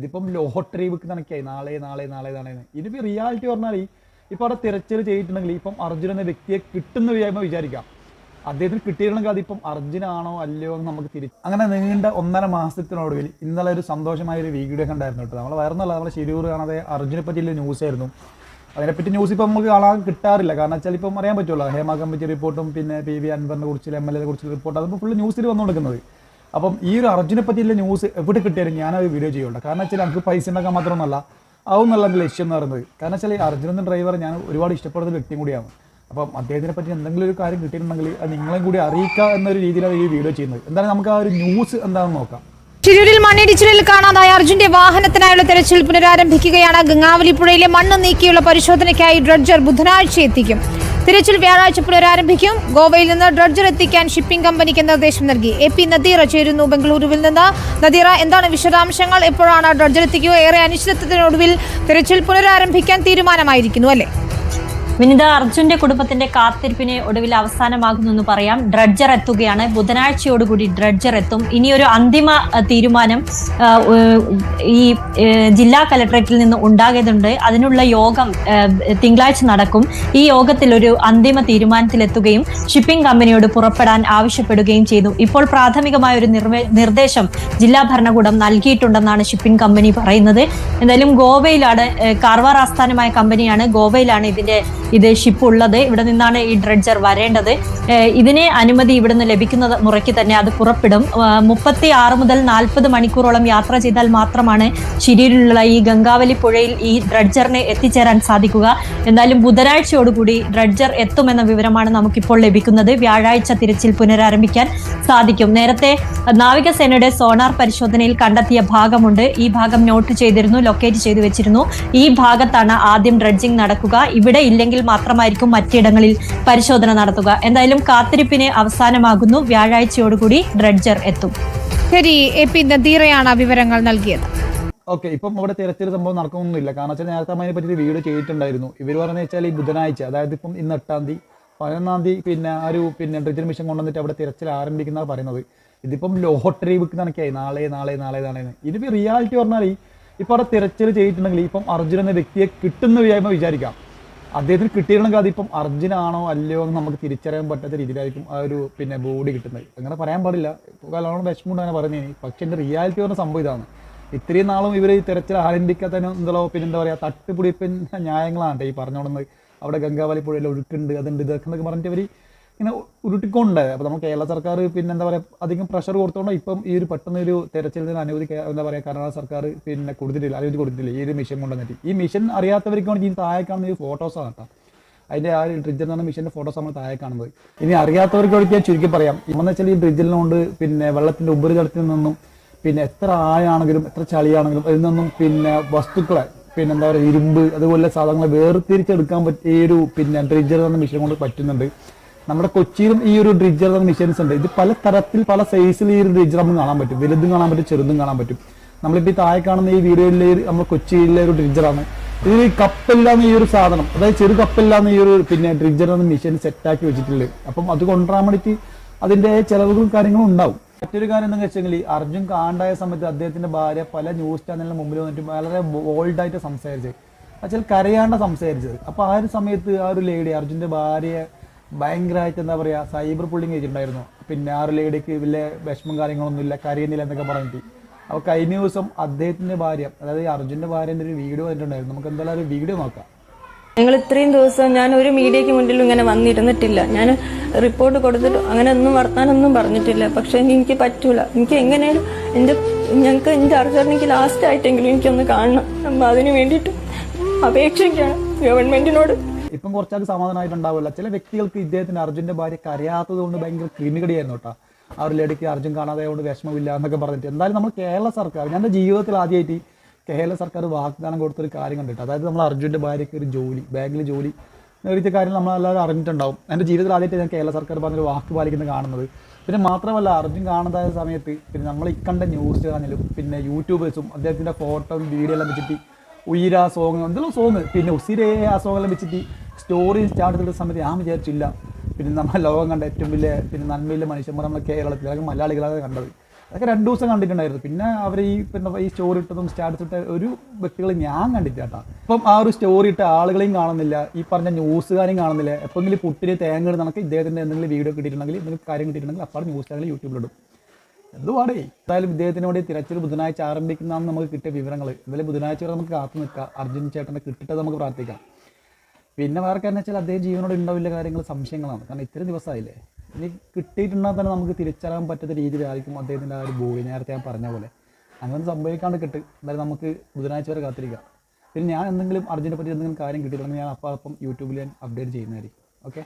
ഇതിപ്പം lottery book കണക്കായി. നാളെ നാളെ നാളെ നാളെ ഇതിപ്പോൾ ഇതിപ്പോ റിയാലിറ്റി പറഞ്ഞാൽ ഇപ്പൊ അവിടെ തിരച്ചിൽ ചെയ്തിട്ടുണ്ടെങ്കിൽ ഇപ്പം അർജുൻ എന്ന വ്യക്തിയെ കിട്ടുന്ന വിചാരിക്കുമ്പോൾ വിചാരിക്കാം. അദ്ദേഹത്തിന് കിട്ടിയിരുന്നെങ്കിൽ അതിപ്പം അർജുനാണോ അല്ലയോ എന്ന് നമുക്ക് തിരിച്ച് അങ്ങനെ നീണ്ട ഒന്നര മാസത്തിനൊടുവിൽ ഇന്നലെ ഒരു സന്തോഷമായ ഒരു വീഡിയോ കണ്ടായിരുന്നു കേട്ടോ. നമ്മൾ വരുന്നല്ല നമ്മളെ ശിരൂർ കാണാതെ അർജുനെ പറ്റിയുള്ള ന്യൂസ് ആയിരുന്നു. അതിനെപ്പറ്റി ന്യൂസ് ഇപ്പം നമുക്ക് കാണാൻ കിട്ടാറില്ല. കാരണം വെച്ചാൽ ഇപ്പം അറിയാൻ പറ്റുമല്ലോ ഹേമ കമ്മിറ്റി റിപ്പോർട്ടും പിന്നെ പി വി അൻവറിനെ കുറിച്ചുള്ള എം എൽ എ കുറിച്ചുള്ള റിപ്പോർട്ട് അതിപ്പോൾ ഫുള്ള് ന്യൂസിൽ വന്നുകൊടുക്കുന്നത്. അപ്പം ഈ ഒരു അർജുനെ പറ്റിയുള്ള ന്യൂസ് എവിടെ കിട്ടിയാലും ഞാനത് വീഡിയോ ചെയ്യുള്ളൂ. കാരണം വെച്ചാൽ നമുക്ക് പൈസ ഉണ്ടാക്കാൻ മാത്രമൊന്നുമല്ല. അതൊന്നല്ല എന്റെ ലക്ഷ്യം എന്ന് പറയുന്നത്. കാരണം വെച്ചാൽ അർജുൻ എന്ന ഡ്രൈവർ ഞാൻ ഒരുപാട് ഇഷ്ടപ്പെടുന്ന വ്യക്തിയും കൂടിയാണ്. അപ്പം അദ്ദേഹത്തിനെ പറ്റി എന്തെങ്കിലും ഒരു കാര്യം കിട്ടിയിട്ടുണ്ടെങ്കിൽ അത് നിങ്ങളെയും കൂടി അറിയിക്കുക എന്നൊരു രീതിയിലാണ് ഈ വീഡിയോ ചെയ്യുന്നത്. എന്തായാലും നമുക്ക് ആ ഒരു ന്യൂസ് എന്താണെന്ന് നോക്കാം. ചിരൂരിൽ മണ്ണിടിച്ചിലിൽ കാണാതായ അർജുന്റെ വാഹനത്തിനായുള്ള തെരച്ചിൽ പുനരാരംഭിക്കുകയാണ്. ഗംഗാവലി പുഴയിലെ മണ്ണ് നീക്കിയുള്ള പരിശോധനയ്ക്കായി ഡ്രഡ്ജർ ബുധനാഴ്ച എത്തിക്കും. തിരച്ചിൽ വ്യാഴാഴ്ച പുനരാരംഭിക്കും. ഗോവയിൽ നിന്ന് ഡ്രഡ്ജർ എത്തിക്കാൻ ഷിപ്പിംഗ് കമ്പനിക്ക് നിർദ്ദേശം നൽകി. എ പി നദീറ ചേരുന്നു ബംഗളൂരുവിൽ നിന്ന്. നദീറ എന്താണ് വിശദാംശങ്ങൾ? എപ്പോഴാണ് ഡ്രഡ്ജർ എത്തിക്കുക? ഏറെ അനിശ്ചിതത്വത്തിനൊടുവിൽ തിരച്ചിൽ പുനരാരംഭിക്കാൻ തീരുമാനമായിരിക്കുന്നു അല്ലേ? വിനിത അർജുന്റെ കുടുംബത്തിന്റെ കാത്തിരിപ്പിന് ഒടുവിൽ അവസാനമാകുന്നു എന്ന് പറയാം. ഡ്രഡ്ജർ എത്തുകയാണ്. ബുധനാഴ്ചയോടുകൂടി ഡ്രഡ്ജർ എത്തും. ഇനിയൊരു അന്തിമ തീരുമാനം ഈ ജില്ലാ കലക്ടറേറ്റിൽ നിന്ന് ഉണ്ടാകേണ്ടതുണ്ട് അതിനുള്ള യോഗം തിങ്കളാഴ്ച നടക്കും. ഈ യോഗത്തിൽ ഒരു അന്തിമ തീരുമാനത്തിലെത്തുകയും ഷിപ്പിംഗ് കമ്പനിയോട് പുറപ്പെടാൻ ആവശ്യപ്പെടുകയും ചെയ്തു. ഇപ്പോൾ പ്രാഥമികമായ ഒരു നിർദ്ദേശം ജില്ലാ ഭരണകൂടം നൽകിയിട്ടുണ്ടെന്നാണ് ഷിപ്പിംഗ് കമ്പനി പറയുന്നത്. എന്തായാലും ഗോവയിലാണ് കാർവാർ ആസ്ഥാനമായ കമ്പനിയാണ് ഗോവയിലാണ് ഇതിന്റെ ഇത് ഷിപ്പ് ഉള്ളത് ഇവിടെ നിന്നാണ് ഈ ഡ്രഡ്ജർ വരേണ്ടത്. ഇതിനെ അനുമതി ഇവിടുന്ന് ലഭിക്കുന്നത് മുറയ്ക്ക് തന്നെ അത് പുറപ്പെടും. മുപ്പത്തി ആറ് മുതൽ നാൽപ്പത് മണിക്കൂറോളം യാത്ര ചെയ്താൽ മാത്രമാണ് ശിരിയിലുള്ള ഈ ഗംഗാവലി പുഴയിൽ ഈ ഡ്രഡ്ജറിന് എത്തിച്ചേരാൻ സാധിക്കുക. എന്തായാലും ബുധനാഴ്ചയോടുകൂടി ഡ്രഡ്ജർ എത്തുമെന്ന വിവരമാണ് നമുക്കിപ്പോൾ ലഭിക്കുന്നത്. വ്യാഴാഴ്ച തിരച്ചിൽ പുനരാരംഭിക്കാൻ സാധിക്കും. നേരത്തെ നാവികസേനയുടെ സോണാർ പരിശോധനയിൽ കണ്ടെത്തിയ ഭാഗമുണ്ട്. ഈ ഭാഗം നോട്ട് ചെയ്തിരുന്നു ലൊക്കേറ്റ് ചെയ്തു വെച്ചിരുന്നു. ഈ ഭാഗത്താണ് ആദ്യം ഡ്രഡ്ജിംഗ് നടക്കുക. ഇവിടെ ഇല്ലെങ്കിൽ മാത്രമായിരിക്കും മറ്റിടങ്ങളിൽ പരിശോധന നടത്തുക. എന്തായാലും കാത്തിരിപ്പിന് അവസാനമാകുന്നു. വ്യാഴാഴ്ചയോടുകൂടി ഡ്രഡ്ജർ എത്തും. ശരി എ പി നദീറയാണ് വിവരങ്ങൾ നൽകിയത്. ഓക്കെ ഇപ്പം അവിടെ തിരച്ചിൽ സംഭവം നടക്കുന്നൊന്നുമില്ല കാരണം വെച്ചാൽ നേരത്തെ അതിനെ പറ്റി വീഡിയോ ചെയ്തിട്ടുണ്ടായിരുന്നു. ഇവർ പറഞ്ഞു വെച്ചാൽ ഈ ബുധനാഴ്ച അതായത് ഇപ്പം ഇന്ന് എട്ടാം തീയതി പതിനൊന്നാം തീയതി പിന്നെ ആ ഒരു പിന്നെ ഡ്രിജൽ മിഷൻ കൊണ്ടുവന്നിട്ട് അവിടെ തിരച്ചിൽ ആരംഭിക്കുന്ന പറയുന്നത്. ഇതിപ്പം ലോട്ടറി ബുക്ക് കണക്കായി. നാളെ നാളെ നാളെ നാളെ ഇതിപ്പോൾ ഇതിപ്പോ റിയാലിറ്റി പറഞ്ഞാൽ ഇപ്പൊ അവിടെ തിരച്ചിൽ ചെയ്തിട്ടുണ്ടെങ്കിൽ ഇപ്പം അർജുൻ എന്ന വ്യക്തിയെ കിട്ടുന്ന വിചാരിക്കുമ്പോൾ വിചാരിക്കാം. അദ്ദേഹത്തിന് കിട്ടിയിരുന്നെങ്കിൽ അതിപ്പം അർജുനാണോ അല്ലയോ എന്ന് നമുക്ക് തിരിച്ചറിയാൻ പറ്റാത്ത രീതിയിലായിരിക്കും ആ ഒരു പിന്നെ ബോഡി കിട്ടുന്നത്. അങ്ങനെ പറയാൻ പാടില്ല. കാലമാണ് വിഷമമുണ്ട് അങ്ങനെ പറഞ്ഞു പക്ഷെ എന്റെ റിയാലിറ്റി പറഞ്ഞ സംഭവം ഇതാണ്. ഇത്രയും നാളും ഇവർ ഈ തിരച്ചിൽ ആരംഭിക്കാത്ത എന്തോ പിന്നെ എന്താ പറയുക തട്ടുപിടിപ്പിൻ ന്യായങ്ങളാണ് ഈ പറഞ്ഞോളുന്നത് അവിടെ ഗംഗാവലി പുഴയിൽ ഒഴുക്കുണ്ട് അതുണ്ട് ഇതൊക്കെ എന്നൊക്കെ പറഞ്ഞിട്ട് ഇവർ ഇങ്ങനെ ഉരുട്ടിക്കൊണ്ട് അപ്പോൾ നമ്മൾ കേരള സർക്കാർ പിന്നെ എന്താ പറയുക അധികം പ്രഷർ കൊടുത്തോണ്ട് ഇപ്പം ഈ ഒരു പെട്ടെന്ന് ഒരു തെരച്ചിലിന് അനുമതി എന്താ പറയുക കർണാടക സർക്കാർ പിന്നെ കൊടുത്തിട്ടില്ല അനുമതി കൊടുത്തിട്ടില്ല ഈ ഒരു മിഷൻ കൊണ്ടുവന്നിട്ട്. ഈ മിഷൻ അറിയാത്തവർക്കാണ് ഈ താഴെ കാണുന്ന ഈ ഫോട്ടോസാണ് കേട്ടോ. അതിന്റെ ആ ഡ്രിഡ്ജർ എന്ന് പറഞ്ഞ മിഷന്റെ ഫോട്ടോസ് നമ്മൾ താഴെ കാണുന്നത്. ഇനി അറിയാത്തവർക്ക് വേണ്ടി ഞാൻ ചുരുക്കി പറയാം. ഇമെന്ന് വെച്ചാൽ ഈ ഡ്രിഡ്ജിലിനോണ്ട് പിന്നെ വെള്ളത്തിന്റെ ഉപരിതലത്തിൽ നിന്നും പിന്നെ എത്ര ആഴാണെങ്കിലും എത്ര ചളിയാണെങ്കിലും അതിൽ നിന്നും പിന്നെ വസ്തുക്കളെ പിന്നെ എന്താ പറയുക ഇരുമ്പ് അതുപോലെ സാധനങ്ങളെ വേർതിരിച്ചെടുക്കാൻ പറ്റിയ ഒരു പിന്നെ ഡ്രിഡ്ജർ എന്ന മിഷൻ കൊണ്ട് പറ്റുന്നുണ്ട്. നമ്മുടെ കൊച്ചിയിലും ഈ ഒരു ഡ്രിഡ്ജർ മെഷീൻസ് ഉണ്ട്. ഇത് പല തരത്തിൽ പല സൈസിൽ ഈ ഒരു ഡ്രിഡ്ജർ നമുക്ക് കാണാൻ പറ്റും. വലുതും കാണാൻ പറ്റും ചെറുതും കാണാൻ പറ്റും. നമ്മളിപ്പോൾ ഈ താഴെ കാണുന്ന ഈ വീഡിയോയിലെ നമ്മൾ കൊച്ചിയിലെ ഒരു ഡ്രിഡ്ജറാണ് ഇതിൽ ഈ കപ്പില്ലാന്ന് ഈ ഒരു സാധനം. അതായത് ചെറു കപ്പില്ലാന്ന് ഈ ഒരു പിന്നെ ഡ്രിഡ്ജർ എന്ന സെറ്റ് സെറ്റാക്കി വെച്ചിട്ടുള്ളത് അപ്പം അത് കൊണ്ടുവരാൻ വേണ്ടിയിട്ട് അതിന്റെ ചെലവുകളും കാര്യങ്ങളും ഉണ്ടാവും. മറ്റൊരു കാര്യം എന്താണെന്ന് വെച്ചെങ്കിൽ അർജുൻ കാണ്ടായ സമയത്ത് അദ്ദേഹത്തിന്റെ ഭാര്യ പല ന്യൂസ് ചാനലിന് മുമ്പിൽ വന്നിട്ട് വളരെ ബോൾഡായിട്ട് സംസാരിച്ചത്. ചില കരയാണ്ട സംസാരിച്ചത്. അപ്പോൾ ആ ഒരു സമയത്ത് ആ ഒരു ലേഡി അർജുന്റെ ഭാര്യയെ ഭയങ്കരമായിട്ട് എന്താ പറയുക സൈബർ പുള്ളിങ് ചെയ്തിട്ടുണ്ടായിരുന്നു പിന്നെ ആറ് ലേഡിക്ക് വലിയ വിഷമം കാര്യങ്ങളൊന്നും ഇല്ല കരയുന്നില്ല എന്നൊക്കെ പറഞ്ഞിട്ട്. അപ്പോൾ കഴിഞ്ഞ ദിവസം അദ്ദേഹത്തിന്റെ ഭാര്യ അതായത് അർജുന്റെ ഭാര്യന്റെ ഒരു വീഡിയോ വന്നിട്ടുണ്ടായിരുന്നു. നമുക്ക് എന്തായാലും ഒരു വീഡിയോ നോക്കാം. ഞങ്ങൾ ഇത്രയും ദിവസം ഞാൻ ഒരു മീഡിയയ്ക്ക് മുന്നിലും ഇങ്ങനെ വന്നിരുന്നിട്ടില്ല. ഞാൻ റിപ്പോർട്ട് കൊടുത്തിട്ട് അങ്ങനെ ഒന്നും വർത്താനൊന്നും പറഞ്ഞിട്ടില്ല. പക്ഷെ എനിക്ക് പറ്റൂല. എനിക്ക് എങ്ങനെയാലും എന്റെ ഞങ്ങൾക്ക് എന്റെ അർജുനെനിക്ക് ലാസ്റ്റ് ആയിട്ടെങ്കിലും എനിക്കൊന്ന് കാണണം. അപ്പം അതിന് വേണ്ടിയിട്ട് അപേക്ഷിക്കുകയാണ്. ഗവൺമെന്റിനോട് ഇപ്പം കുറച്ചാൾക്ക് സമാധാനമായിട്ടുണ്ടാവില്ല. ചില വ്യക്തികൾക്ക് ഇദ്ദേഹത്തിന് അർജുന്റെ ഭാര്യ കരയാത്തത് കൊണ്ട് ഭയങ്കര ക്രിമികടിയായിരുന്നു കേട്ടോ. ഒരു ലേഡിക്ക് അർജുൻ കാണാതെ കൊണ്ട് വിഷമമില്ല എന്നൊക്കെ പറഞ്ഞിട്ട്. എന്തായാലും നമ്മൾ കേരള സർക്കാർ ഞാൻ ജീവിതത്തിൽ ആദ്യമായിട്ട് കേരള സർക്കാർ വാഗ്ദാനം കൊടുത്തൊരു കാര്യം കണ്ടിട്ട് അതായത് നമ്മൾ അർജുന്റെ ഭാര്യയ്ക്ക് ഒരു ജോലി ബാങ്കിൽ ജോലി നേടിയ കാര്യം നമ്മളെല്ലാവരും അറിഞ്ഞിട്ടുണ്ടാവും. എന്റെ ജീവിതത്തിൽ ആദ്യമായിട്ട് ഞാൻ കേരള സർക്കാർ പറഞ്ഞൊരു വാക്ക് പാലിക്കുന്നത് കാണുന്നത്. പിന്നെ മാത്രമല്ല അർജുൻ കാണുന്നതായ സമയത്ത് പിന്നെ നമ്മൾ ഇക്കണ്ട ന്യൂസ് ചാനലും പിന്നെ യൂട്യൂബേഴ്സും അദ്ദേഹത്തിന്റെ ഫോട്ടോയും വീഡിയോ എല്ലാം വെച്ചിട്ട് ഉയര സോങ് എന്തെല്ലാം സോങ് പിന്നെ ഉസിരെ ആ വെച്ചിട്ട് സ്റ്റോറി സ്റ്റാർട്ട് ചെയ്ത സമയത്ത് ഞാൻ വിചാരിച്ചില്ല. പിന്നെ നമ്മൾ ലോകം കണ്ട ഏറ്റവും വലിയ പിന്നെ നന്മയിലെ മനുഷ്യന്മാർ നമ്മൾ കേരളത്തിൽ അല്ലെങ്കിൽ മലയാളികളാണ് കണ്ടത്. അതൊക്കെ രണ്ട് ദിവസം കണ്ടിട്ടുണ്ടായിരുന്നു. പിന്നെ അവർ ഈ പിന്നെ ഈ സ്റ്റോറി ഇട്ടതും സ്റ്റാറ്റസ് ഇട്ട ഒരു വ്യക്തികൾ ഞാൻ കണ്ടിട്ടില്ല കേട്ടോ. ഇപ്പം ആ ഒരു സ്റ്റോറി ഇട്ട ആളുകളെയും കാണുന്നില്ല. ഈ പറഞ്ഞ ന്യൂസുകാരെയും കാണുന്നില്ല. എപ്പോഴെങ്കിലും പുട്ടിന് തേങ്ങ ഇടുന്ന കണക്ക് ഇദ്ദേഹത്തിന്റെ എന്തെങ്കിലും വീഡിയോ കിട്ടിയിട്ടുണ്ടെങ്കിൽ എന്തെങ്കിലും കാര്യം കിട്ടിയിട്ടുണ്ടെങ്കിൽ അപ്പോൾ ന്യൂസ് ചാനൽ യൂട്യൂബിലിടും എന്തുവാടേ എന്തായാലും ഇദ്ദേഹത്തിന് വേണ്ടി തിരച്ചിൽ ബുധനാഴ്ച ആരംഭിക്കുന്നതാണ് നമുക്ക് കിട്ടിയ വിവരങ്ങൾ എന്തായാലും ബുധനാഴ്ച വരെ നമുക്ക് കാത്തു നിൽക്കാം. അർജുൻ ചേട്ടനെ കിട്ടിയിട്ട് നമുക്ക് പ്രാർത്ഥിക്കാം. പിന്നെ വേറെ കാരണം വെച്ചാൽ അദ്ദേഹം ജീവനോട് ഉണ്ടാവില്ല കാര്യങ്ങൾ സംശയങ്ങളാണ്. കാരണം ഇത്രയും ദിവസമായില്ലേ? ഇനി കിട്ടിയിട്ടുണ്ടെങ്കിൽ തന്നെ നമുക്ക് തിരിച്ചറിയാൻ പറ്റാത്ത രീതിയിലായിരിക്കും അദ്ദേഹത്തിന്റെ ആ ഒരു ബോഡി നേരത്തെ ഞാൻ പറഞ്ഞ പോലെ. അങ്ങനെ സംഭവിക്കാണ്ട് കിട്ട്. എന്തായാലും നമുക്ക് ബുധനാഴ്ച വരെ കാത്തിരിക്കാം. പിന്നെ ഞാൻ എന്തെങ്കിലും അർജുനെ പറ്റി എന്തെങ്കിലും കാര്യം കിട്ടിയിട്ടുണ്ടെങ്കിൽ ഞാൻ അപ്പം അപ്പം യൂട്യൂബിൽ ഞാൻ അപ്ഡേറ്റ് ചെയ്യുന്നതായിരിക്കും. ഓക്കെ